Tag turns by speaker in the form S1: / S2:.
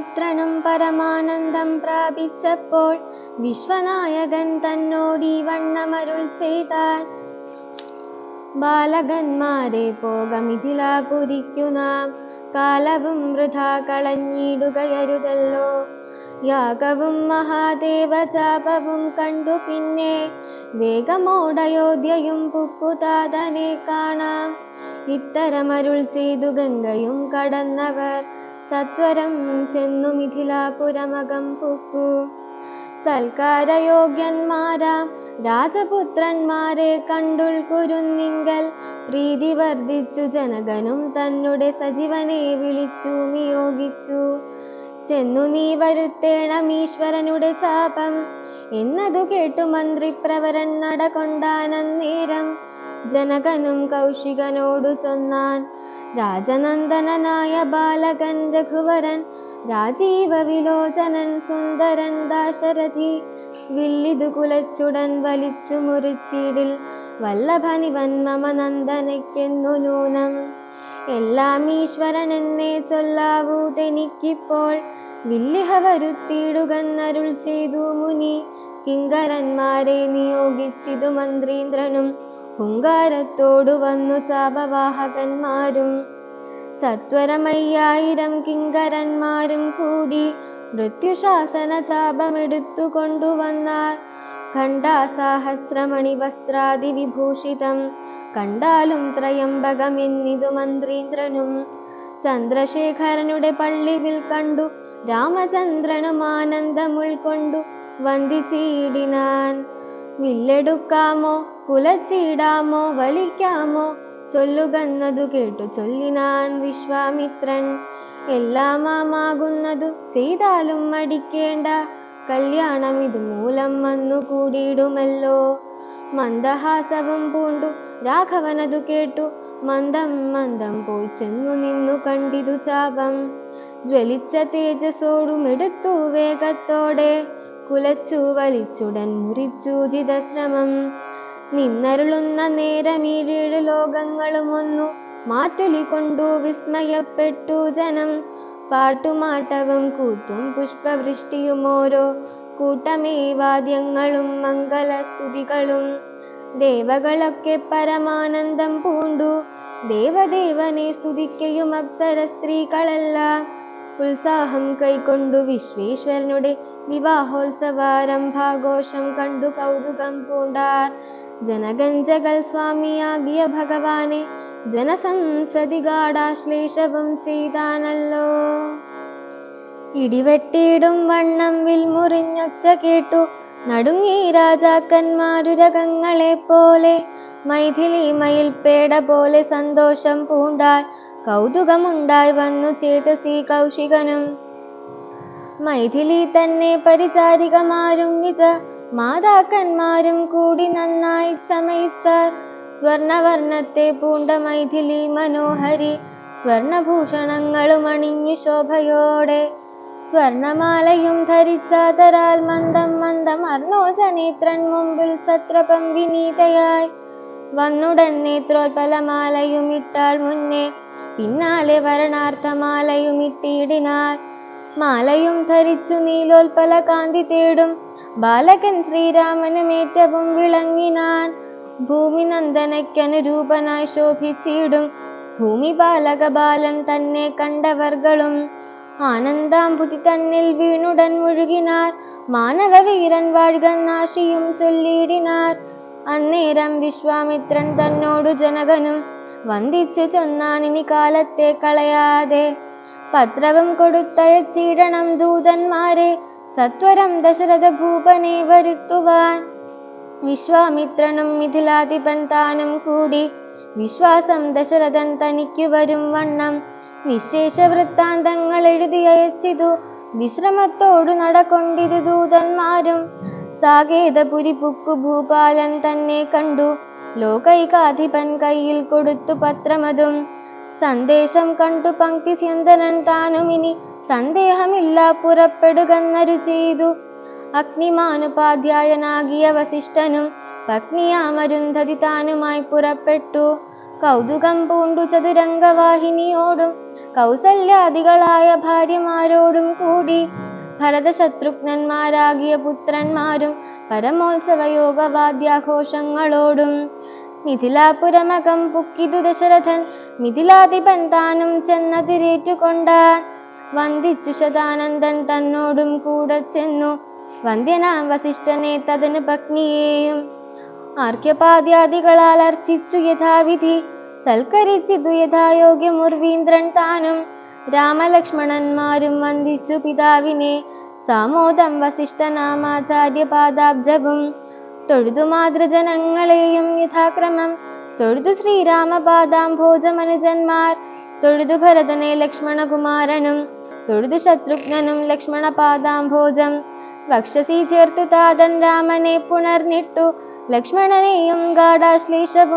S1: വിശ്വാമിത്രനും പരമാനന്ദം പ്രാപിച്ചപ്പോൾ വിശ്വനായകൻ തന്നോടീ വണ്ണമരുൾ ചെയ്താൽ ബാലകന്മാരെ പോക മിഥിലാപുരിക്കു നാം. കാലവും വൃഥാ കളഞ്ഞിടുകയരുതല്ലോ. യാഗവും മഹാദേവജാപവും കണ്ടു പിന്നെ വേഗമോടയോധ്യയും പുക്കുതാതനെ കാണാം. ഇത്തരമരുൾ ചെയ്തു ഗംഗയും കടന്നവർ സത്വരം ചെന്നു മിഥിലാപുരമകം പുക്കു സൽക്കാരയോഗ്യന്മാരാം രാജപുത്രന്മാരെ കണ്ടുൾ കുരുന്നിങ്കൽ. പ്രീതി വർദ്ധിച്ചു ജനകനും തന്നുടെ സജീവനെ വിളിച്ചു നിയോഗിച്ചു. ചെന്നു നീ വരുത്തേണം ഈശ്വരനുടെ ചാപം. എന്നതു കേട്ടു മന്ത്രിപ്രവരൻ നടകൊണ്ടാനന്നേരം. ജനകനും കൗശികനോടു ചൊന്നാൻ രാജനന്ദനനായ ബാലകൻ രഘുവരൻ രാജീവ വിലോചനൻ സുന്ദരൻ ദാശരഥി വില്ലിതു കുലച്ചുടൻ വലിച്ചു മുറിച്ചിടിൽ വല്ലഭനിവൻ മമ നന്ദനയ്ക്കെന്നു നൂനം. എല്ലാം ഈശ്വരൻ എന്നേ ചൊല്ലാവൂ തെനിക്കിപ്പോൾ. വില്ലിഹ വരുത്തിയിടുകന്നരുൾ ചെയ്തു മുനി കിങ്കരന്മാരെ നിയോഗിച്ചിതു മന്ത്രീന്ദ്രനും. ഹുങ്കാരത്തോടു വന്നു ചാപവാഹകന്മാരും സത്വരമയ്യായിരം കിങ്കരന്മാരും കൂടി മൃത്യുശാസന ചാപമെടുത്തു കൊണ്ടുവന്നാൽ ഖണ്ഡാസാഹസ്രമണി വസ്ത്രാദി വിഭൂഷിതം കണ്ടാലും ത്രയംബകമെന്നിതു മന്ത്രീന്ദ്രനും. ചന്ദ്രശേഖരനുടെ പള്ളിവിൽ കണ്ടു രാമചന്ദ്രനും ആനന്ദമുൾക്കൊണ്ടു വന്ദിച്ചിടിനാൻ. വില്ലെടുക്കാമോ കുലച്ചിടാമോ വലിക്കാമോ? ചൊല്ലുകന്നതു കേട്ടു ചൊല്ലിനാൻ വിശ്വാമിത്രൻ. എല്ലാമാകുന്നതു ചെയ്താലും മടിക്കേണ്ട. കല്യാണം ഇത് മൂലം വന്നു കൂടിയിടുമല്ലോ മന്ദഹാസവും പൂണ്ടു രാഘവനതു കേട്ടു. മന്ദം മന്ദം പോയി ചെന്നു നിന്നു കണ്ടിതു ചാപം. ജ്വലിച്ച തേജസ്സോടുമെടുത്തു വേഗത്തോടെ. കുലച്ചു വലിച്ചുടൻ മുറിച്ചു ജിതശ്രമം. നിന്നരുളുന്ന നേരമീഴേഴു ലോകങ്ങളും ഒന്നു. മാറ്റുലി കൊണ്ടു വിസ്മയപ്പെട്ടു ജനം. പാട്ടുമാട്ടവും കൂത്തും പുഷ്പവൃഷ്ടിയും ഓരോ കൂട്ടമേ വാദ്യങ്ങളും മംഗളസ്തുതികളും. ദേവകളൊക്കെ പരമാനന്ദം പൂണ്ടു. ദേവദേവനെ സ്തുതിക്കയും അപ്സര സ്ത്രീകളല്ല ഉത്സാഹം കൈക്കൊണ്ടു വിശ്വേശ്വരനുടെ വിവാഹോത്സവാരംഭാഘോഷം കണ്ടു കൗതുകം പൂണ്ടാർ. ജനഗഞ്ചകൾ സ്വാമിയാകിയ ഭഗവാനെ ജനസംസതി ഗാഢാശ്ലേഷവും ചെയ്താനല്ലോ. ഇടിവെട്ടിയിടും വണ്ണം വിൽമുറിഞ്ഞൊച്ച കേട്ടു നടുങ്ങി രാജാക്കന്മാരുരകങ്ങളെ പോലെ. മൈഥിലി മയിൽപേട പോലെ സന്തോഷം പൂണ്ടാൽ കൗതുകമുണ്ടായി വന്നു ചേതസി കൗശികനും. മൈഥിലി തന്നെ പരിചാരികമാരും നിജ മാതാക്കന്മാരും കൂടി നന്നായി ചമയിച്ചാർ. സ്വർണവർണത്തെ പൂണ്ട മൈഥിലി മനോഹരി സ്വർണഭൂഷണങ്ങളും അണിഞ്ഞു ശോഭയോടെ. സ്വർണമാലയും ധരിച്ചാതരാൽ മന്ദം മന്ദം അർണോജനേത്രൻ മുമ്പിൽ സത്രപം വിനീതയായി. വന്നുടൻ നേത്രോൽപലമാലയും ഇട്ടാൾ മുന്നേ പിന്നാലെ വരണാർത്ഥമാലയും ഇട്ടിടിനാൾ. മാലയും ധരിച്ചു നീലോൽപല കാന്തി തേടും ബാലകൻ ശ്രീരാമനമേറ്റവും വിളങ്ങിനാൻ ഭൂമി നന്ദനയ്ക്കനുരൂപനായി ശോഭിച്ചിടും. ഭൂമി ബാലക ബാലൻ തന്നെ കണ്ടവർകളും ആനന്ദാംബുതി തന്നിൽ വീണുടൻ മുഴുകിനാർ. മാനവവീരൻ വാഴ്കന്നാശിയും ചൊല്ലിയിടിനാർ. അന്നേരം വിശ്വാമിത്രൻ തന്നോടു ജനകനും വന്ദിച്ചു ചൊന്നാനിനി കാലത്തെ കളയാതെ. പത്രവും കൊടുത്തയച്ചിടണം ദൂതന്മാരെ. സത്വരം ദശരഥ ഭൂപനെ വരുത്തുവാൻ. വിശ്വാമിത്രനും മിഥിലാധിപൻ താനും കൂടി. വിശ്വാസം ദശരഥൻ തനിക്കു വരും വണ്ണം. നിശേഷ വൃത്താന്തങ്ങൾ എഴുതി അയച്ചിതു. വിശ്രമത്തോടു നടക്കൊണ്ടിരു ദൂതന്മാരും. സാകേതപുരി പുക്കു ഭൂപാലൻ തന്നെ കണ്ടു. ലോകൈകാധിപൻ കയ്യിൽ കൊടുത്തു പത്രമതും. സന്ദേശം കണ്ടു പങ്ക്തി സ്യന്തനൻ താനുമിനി. സന്ദേഹമില്ല പുറപ്പെടുകന്നരു ചെയ്തു. അഗ്നിമാനുപാധ്യായനാകിയ വസിഷ്ഠനും പത്നിയാമരുന്ധതി താനുമായി പുറപ്പെട്ടു. കൗതുകം പൂണ്ടു ചതുരംഗവാഹിനിയോടും കൗസല്യാദികളായ ഭാര്യമാരോടും കൂടി. ഭരതശത്രുഘ്നന്മാരാകിയ പുത്രന്മാരും പരമോത്സവയോഗവാദ്യാഘോഷങ്ങളോടും. മിഥിലാപുരമകം പുക്കിതു ദശരഥൻ മിഥിലാധിപൻ താനും ചെന്നതിരേറ്റുകൊണ്ടാൻ വന്ദിച്ചു ശതാനന്ദൻ തന്നോടും കൂടെ ചെന്നു. വന്ദ്യനാം വസിഷ്ഠനെ തതന് പത്നിയെയും ആർക്യപാദ്യാദികളാൽ അർച്ചിച്ചു യഥാവിധി. സൽക്കരിച്ചിതു യഥായോഗ്യം ഉർവീന്ദ്രൻ താനും. രാമലക്ഷ്മണന്മാരും വന്ദിച്ചു പിതാവിനെ. സാമോദം വസിഷ്ഠനാമാചാര്യപാദാബ്ജവും തൊഴുതു മാതൃജനങ്ങളെയും യഥാക്രമം. തൊഴുതു ശ്രീരാമപാദാംഭോജമനുജന്മാർ. തൊഴുതു ഭരതനെ ലക്ഷ്മണകുമാരനും. तोडुशत्रुघ्नम् लक्ष्मणपादाम्भोजं वक्षसि भक्षसी चेर्तु तादन् रामने पुर्क्ष्मणनम् गाढाश्लेषु